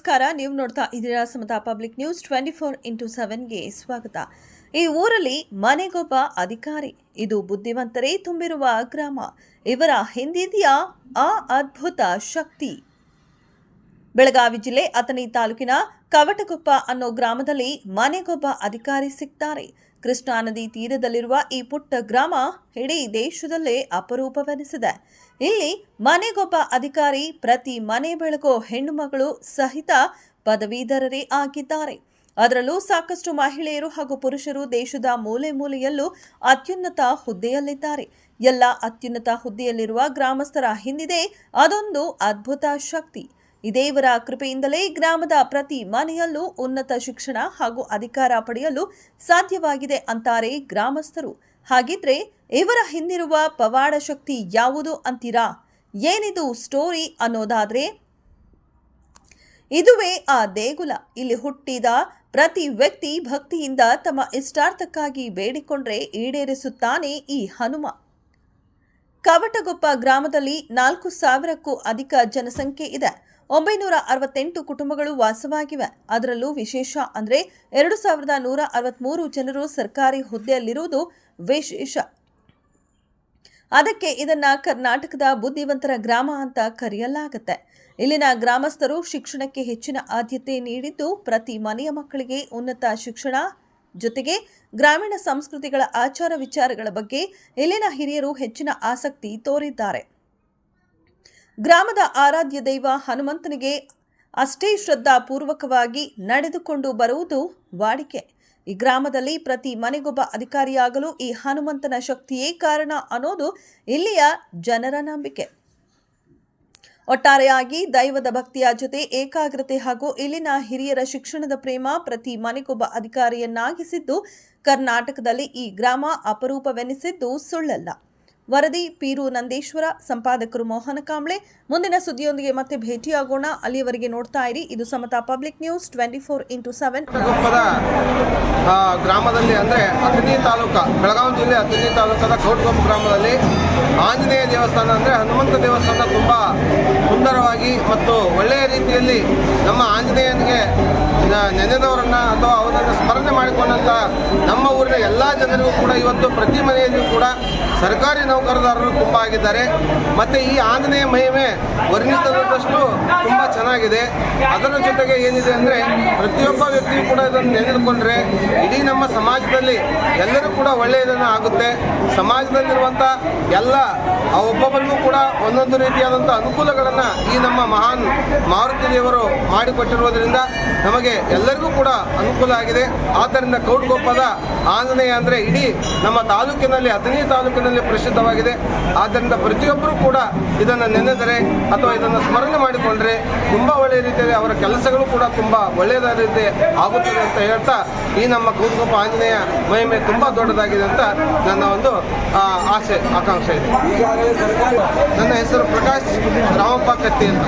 ನಮಸ್ಕಾರ. ನೀವು ನೋಡ್ತಾ ಇದೀರಾ Samata public news twenty four into ಸೆವೆನ್ಗೆ ಸ್ವಾಗತ. ಈ ಊರಲ್ಲಿ ಮನೆಗೊಬ್ಬ ಅಧಿಕಾರಿ, ಇದು ಬುದ್ಧಿವಂತರೇ ತುಂಬಿರುವ ಗ್ರಾಮ. ಇವರ ಹಿಂದಿದೆಯಾ ಆ ಅದ್ಭುತ ಶಕ್ತಿ. ಬೆಳಗಾವಿ ಜಿಲ್ಲೆ ಅಥಣಿ ತಾಲೂಕಿನ ಕವಟಗುಪ್ಪ ಅನ್ನೋ ಗ್ರಾಮದಲ್ಲಿ ಮನೆಗೊಬ್ಬ ಅಧಿಕಾರಿ ಸಿಗ್ತಾರೆ. ಕೃಷ್ಣಾ ನದಿ ತೀರದಲ್ಲಿರುವ ಈ ಪುಟ್ಟ ಗ್ರಾಮ ಇಡೀ ದೇಶದಲ್ಲೇ ಅಪರೂಪವೆನಿಸಿದೆ. ಇಲ್ಲಿ ಮನೆಗೊಬ್ಬ ಅಧಿಕಾರಿ ಪ್ರತಿ ಮನೆ ಬೆಳಗೋ ಹೆಣ್ಣು ಮಗಳು ಸಹಿತ ಪದವೀಧರರೇ ಆಗಿದ್ದಾರೆ. ಅದರಲ್ಲೂ ಸಾಕಷ್ಟು ಮಹಿಳೆಯರು ಹಾಗೂ ಪುರುಷರು ದೇಶದ ಮೂಲೆ ಮೂಲೆಯಲ್ಲೂ ಅತ್ಯುನ್ನತ ಹುದ್ದೆಯಲ್ಲಿದ್ದಾರೆ. ಎಲ್ಲ ಅತ್ಯುನ್ನತ ಹುದ್ದೆಯಲ್ಲಿರುವ ಗ್ರಾಮಸ್ಥರ ಹಿಂದಿದೆ ಅದೊಂದು ಅದ್ಭುತ ಶಕ್ತಿ. ಇದೇವರ ಕೃಪೆಯಿಂದಲೇ ಗ್ರಾಮದ ಪ್ರತಿ ಮನೆಯಲ್ಲೂ ಉನ್ನತ ಶಿಕ್ಷಣ ಹಾಗೂ ಅಧಿಕಾರ ಪಡೆಯಲು ಸಾಧ್ಯವಾಗಿದೆ ಅಂತಾರೆ ಗ್ರಾಮಸ್ಥರು. ಹಾಗಿದ್ರೆ ಇವರ ಹಿಂದಿರುವ ಪವಾಡ ಶಕ್ತಿ ಯಾವುದು ಅಂತೀರಾ? ಏನಿದು ಸ್ಟೋರಿ ಅನ್ನೋದಾದ್ರೆ, ಇದುವೇ ಆ ದೇಗುಲ. ಇಲ್ಲಿ ಹುಟ್ಟಿದ ಪ್ರತಿ ವ್ಯಕ್ತಿ ಭಕ್ತಿಯಿಂದ ತಮ್ಮ ಇಷ್ಟಾರ್ಥಕ್ಕಾಗಿ ಬೇಡಿಕೊಂಡ್ರೆ ಈಡೇರಿಸುತ್ತಾನೆ ಈ ಹನುಮ. ಕವಟಗೊಪ್ಪ ಗ್ರಾಮದಲ್ಲಿ ನಾಲ್ಕು ಸಾವಿರಕ್ಕೂ ಅಧಿಕ ಜನಸಂಖ್ಯೆ ಇದೆ. ಒಂಬೈನೂರ ಅರವತ್ತೆಂಟು ಕುಟುಂಬಗಳು ವಾಸವಾಗಿವೆ. ಅದರಲ್ಲೂ ವಿಶೇಷ ಅಂದರೆ ಎರಡು ಸಾವಿರದ ನೂರ ಅರವತ್ತ್ಮೂರು ಜನರು ಸರ್ಕಾರಿ ಹುದ್ದೆಯಲ್ಲಿರುವುದು ವಿಶೇಷ. ಅದಕ್ಕೆ ಇದನ್ನ ಕರ್ನಾಟಕದ ಬುದ್ಧಿವಂತರ ಗ್ರಾಮ ಅಂತ ಕರೆಯಲಾಗುತ್ತೆ. ಇಲ್ಲಿನ ಗ್ರಾಮಸ್ಥರು ಶಿಕ್ಷಣಕ್ಕೆ ಹೆಚ್ಚಿನ ಆದ್ಯತೆ ನೀಡಿದ್ದು ಪ್ರತಿ ಮನೆಯ ಮಕ್ಕಳಿಗೆ ಉನ್ನತ ಶಿಕ್ಷಣ ಜೊತೆಗೆ ಗ್ರಾಮೀಣ ಸಂಸ್ಕೃತಿಗಳ ಆಚಾರ ವಿಚಾರಗಳ ಬಗ್ಗೆ ಇಲ್ಲಿನ ಹಿರಿಯರು ಹೆಚ್ಚಿನ ಆಸಕ್ತಿ ತೋರಿದ್ದಾರೆ. ಗ್ರಾಮದ ಆರಾಧ್ಯ ದೈವ ಹನುಮಂತನಿಗೆ ಅಷ್ಟೇ ಶ್ರದ್ಧಾಪೂರ್ವಕವಾಗಿ ನಡೆದುಕೊಂಡು ಬರುವುದು ವಾಡಿಕೆ. ಈ ಗ್ರಾಮದಲ್ಲಿ ಪ್ರತಿ ಮನೆಗೊಬ್ಬ ಅಧಿಕಾರಿಯಾಗಲು ಈ ಹನುಮಂತನ ಶಕ್ತಿಯೇ ಕಾರಣ ಅನ್ನೋದು ಇಲ್ಲಿಯ ಜನರ ನಂಬಿಕೆ. ಒಟ್ಟಾರೆಯಾಗಿ ದೈವದ ಭಕ್ತಿಯ ಜೊತೆ ಏಕಾಗ್ರತೆ ಹಾಗೂ ಇಲ್ಲಿನ ಹಿರಿಯರ ಶಿಕ್ಷಣದ ಪ್ರೇಮ ಪ್ರತಿ ಮನೆಗೊಬ್ಬ ಅಧಿಕಾರಿಯನ್ನಾಗಿಸಿದ್ದು, ಕರ್ನಾಟಕದಲ್ಲಿ ಈ ಗ್ರಾಮ ಅಪರೂಪವೆನಿಸಿದ್ದು ಸುಳ್ಳಲ್ಲ. ವರದಿ, ಪೀರು ನಂದೇಶ್ವರ, ಸಂಪಾದಕರು ಮೋಹನ ಕಾಂಬ್ಳೆ. ಮುಂದಿನ ಸುದ್ದಿಯೊಂದಿಗೆ ಮತ್ತೆ ಭೇಟಿಯಾಗೋಣ. ಅಲ್ಲಿಯವರೆಗೆ ನೋಡ್ತಾ ಇರಿ. ಇದು Samata public news twenty four into seven. ಗ್ರಾಮದಲ್ಲಿ ಅಂದರೆ ಅತಿಥಿ ತಾಲೂಕ, ಬೆಳಗಾವಿ ಜಿಲ್ಲೆ ಅತಿಥಿ ತಾಲೂಕದ ಕೌಟ್ಗೊಪ್ಪ ಗ್ರಾಮದಲ್ಲಿ ಆಂಜನೇಯ ದೇವಸ್ಥಾನ ಅಂದರೆ ಹನುಮಂತ ದೇವಸ್ಥಾನ ತುಂಬ ಸುಂದರವಾಗಿ ಮತ್ತು ಒಳ್ಳೆಯ ರೀತಿಯಲ್ಲಿ ನಮ್ಮ ಆಂಜನೇಯನಿಗೆ ನೆನೆದವರನ್ನ ಅಥವಾ ಅವರನ್ನು ಸ್ಮರಣೆ ಮಾಡಿಕೊಂಡಂಥ ನಮ್ಮ ಊರಿನ ಎಲ್ಲ ಜನರಿಗೂ ಕೂಡ ಇವತ್ತು ಪ್ರತಿ ಮನೆಯಲ್ಲಿಯೂ ಕೂಡ ಸರ್ಕಾರಿ ನೌಕರದಾರರು ತುಂಬ ಆಗಿದ್ದಾರೆ. ಮತ್ತು ಈ ಆಂಜನೇಯ ಮಹಿಮೆ ವರ್ಣಿಸಲು ತುಂಬ ಚೆನ್ನಾಗಿದೆ. ಅದರ ಜೊತೆಗೆ ಏನಿದೆ ಅಂದರೆ ಪ್ರತಿಯೊಬ್ಬ ವ್ಯಕ್ತಿಯು ಕೂಡ ಇದನ್ನು ನೆನೆದುಕೊಂಡ್ರೆ ಇಡೀ ನಮ್ಮ ಸಮಾಜದಲ್ಲಿ ಎಲ್ಲರೂ ಕೂಡ ಒಳ್ಳೆಯದನ್ನು ಆಗುತ್ತೆ. ಸಮಾಜದಲ್ಲಿರುವಂಥ ಎಲ್ಲ, ಆ ಒಬ್ಬೊಬ್ಬರಿಗೂ ಕೂಡ ಒಂದೊಂದು ರೀತಿಯಾದಂಥ ಅನುಕೂಲಗಳನ್ನು ಈ ನಮ್ಮ ಮಹಾನ್ ಮಾರುತಿ ದೇವರು ಮಾಡಿಕೊಟ್ಟಿರುವುದರಿಂದ ನಮಗೆ ಎಲ್ಲರಿಗೂ ಕೂಡ ಅನುಕೂಲ ಆಗಿದೆ. ಆದ್ದರಿಂದ ಕೌಡ್ಕೊಪ್ಪದ ಆಂಜನೇಯ ಅಂದರೆ ಇಡೀ ನಮ್ಮ ತಾಲೂಕಿನಲ್ಲಿ, ಅಥಣಿ ತಾಲೂಕಿನಲ್ಲಿ ಪ್ರಸಿದ್ಧವಾಗಿದೆ. ಆದ್ದರಿಂದ ಪ್ರತಿಯೊಬ್ಬರೂ ಕೂಡ ಇದನ್ನು ನೆನೆದರೆ ಅಥವಾ ಇದನ್ನು ಸ್ಮರಣೆ ಮಾಡಿಕೊಂಡ್ರೆ ತುಂಬ ಒಳ್ಳೆಯ ರೀತಿಯಲ್ಲಿ ಅವರ ಕೆಲಸಗಳು ಕೂಡ ತುಂಬ ಒಳ್ಳೆಯದ ರೀತಿ ಆಗುತ್ತದೆ ಅಂತ ಹೇಳ್ತಾ ಈ ನಮ್ಮ ಕುಂಕುಪ ಆಂಜನೇಯ ಮಹಿಮೆ ತುಂಬ ದೊಡ್ಡದಾಗಿದೆ ಅಂತ ನನ್ನ ಒಂದು ಆಸೆ, ಆಕಾಂಕ್ಷೆ ಇದೆ. ನನ್ನ ಹೆಸರು ಪ್ರಕಾಶ್ ರಾಮಪ್ಪ ಕತ್ತಿ ಅಂತ.